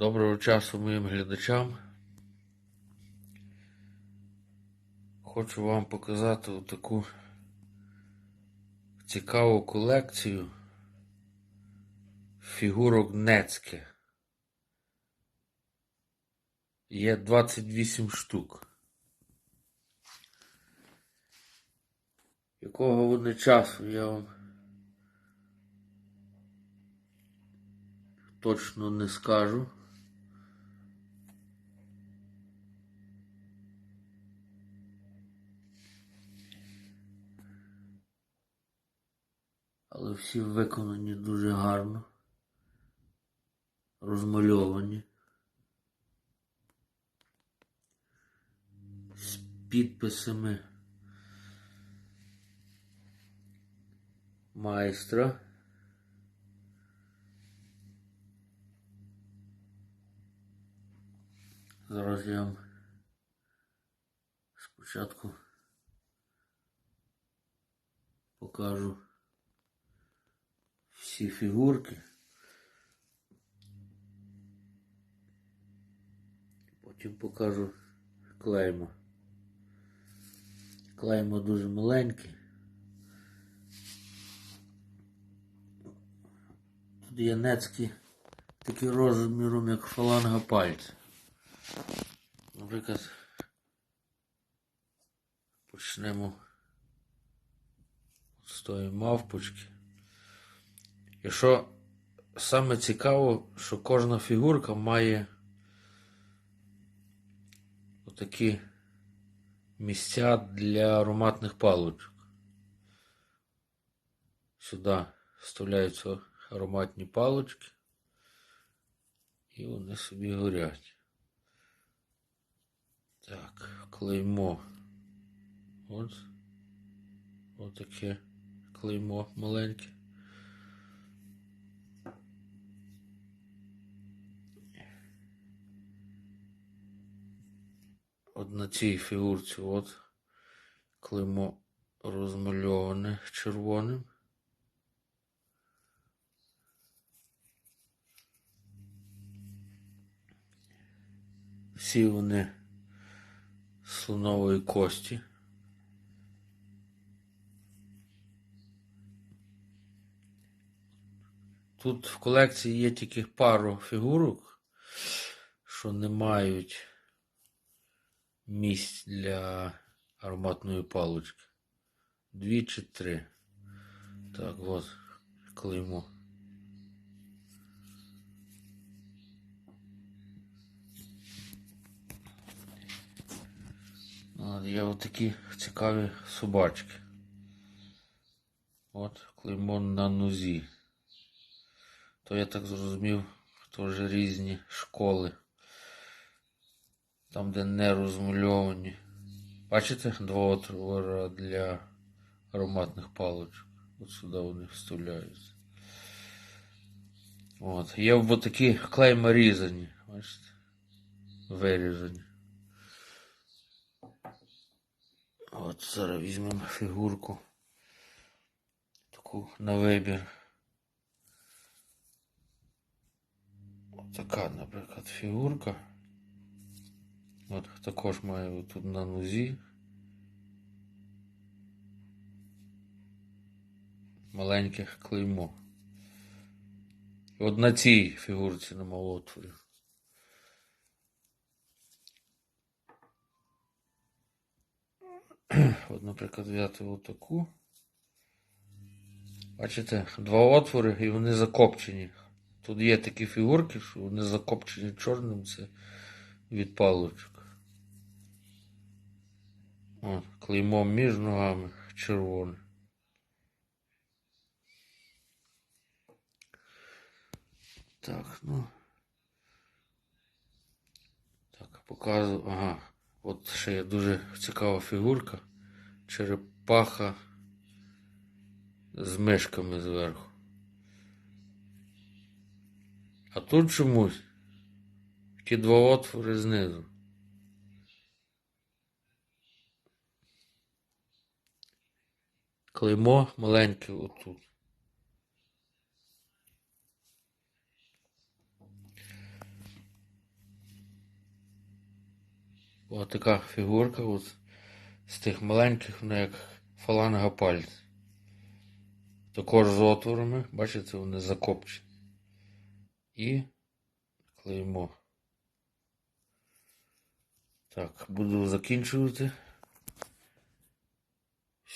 Доброго часу моїм глядачам. Хочу вам показати таку цікаву колекцію фігурок Нецьке. Є 28 штук. Якого вони часу я вам точно не скажу. Але всі виконані дуже гарно, розмальовані. З підписами майстра. Зараз я вам спочатку покажу всі фігурки. Потім покажу клейма. Клейма дуже маленькі. Тут є нецькі такі розміром, як фаланга пальця. Наприклад, почнемо з тої мавпочки. І що саме цікаво, що кожна фігурка має отакі місця для ароматних паличок. Сюди вставляються ароматні палички і вони собі горять. Так, клеймо. От. Ось таке клеймо маленьке. От на цій фігурці от клеймо розмальоване червоним. Всі вони слонової кості. Тут в колекції є тільки пару фігурок, що не мають місць для ароматної палички. Дві чи три. Так, от клеймо. Є отакі цікаві собачки. От клеймо на нозі. То я так зрозумів, теж різні школи. Там, де не розмальовані. Бачите, два отвора для ароматних паличок. От сюди вони вставляються. От. Є ось такі клейма різані. Бачите? Вирізані. От зараз візьмемо фігурку. Таку на вибір. От така, наприклад, фігурка. От також має тут на нозі. Маленьке клеймо. От на цій фігурці на молотворі. От, наприклад, взяти отаку. Бачите, два отвори і вони закопчені. Тут є такі фігурки, що вони закопчені чорним, це від паличок. От, клеймо між ногами червоне. Так, ну. Так, показую. Ага. От ще є дуже цікава фігурка. Черепаха з мишками зверху. А тут чомусь ті два отвори знизу. клеймо маленьке отут. Ось така фігурка от, з тих маленьких, вона як фаланга пальця. Також з отворами, бачите, вони закопчені. І клеймо. Так, буду закінчувати.